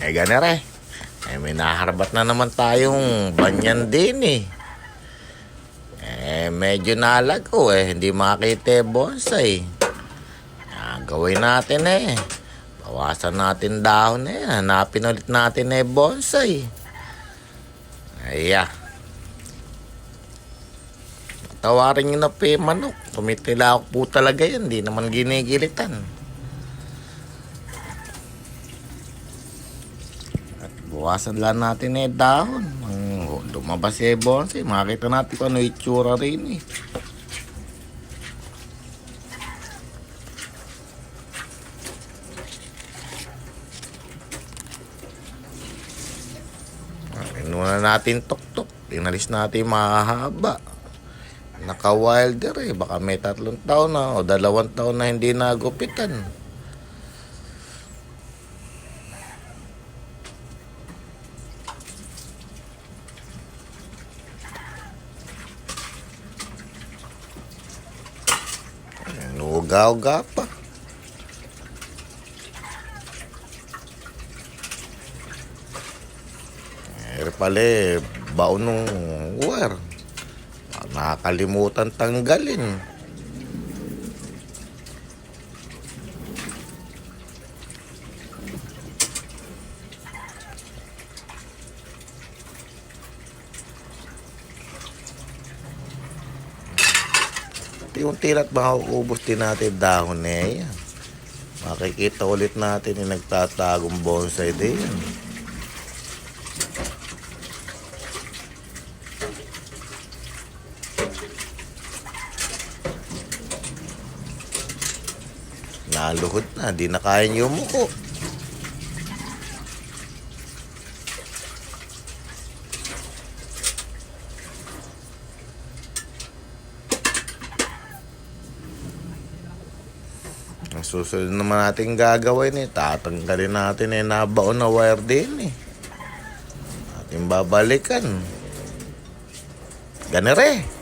Eh, ganere. Eh, may naharbat na naman tayong banyan din eh. Eh, medyo nalago eh. Hindi makita yung bonsai. Ah, gawin natin eh. Bawasan natin dahon eh. Hanapin ulit natin eh bonsai. Aya. Tawarin nyo na yung manok. Tumitila ako po talaga yan. Hindi naman ginigilitan. Buwasan lang natin eh dahon. Lumabas eh bonsai. Makita natin kung ano itsura rin eh. Inuuna natin tok-tok. Inalis natin yung mahahaba. Naka-wilder eh. Baka may tatlong taon na o dalawang taon na hindi nagupitan. Nuga-uga pa. Eh, pala eh, baon nung war. Nakakalimutan tanggalin. Unti-unti at mauubos din natin dahon na yan. Makikita ulit natin yung nagtatagong bonsai din. Naluhod na, di na kaya niyo umuko. Ang susunod naman natin gagawin eh, tatanggalin natin eh, nabaon na wire din eh. Ating babalikan. Ganere.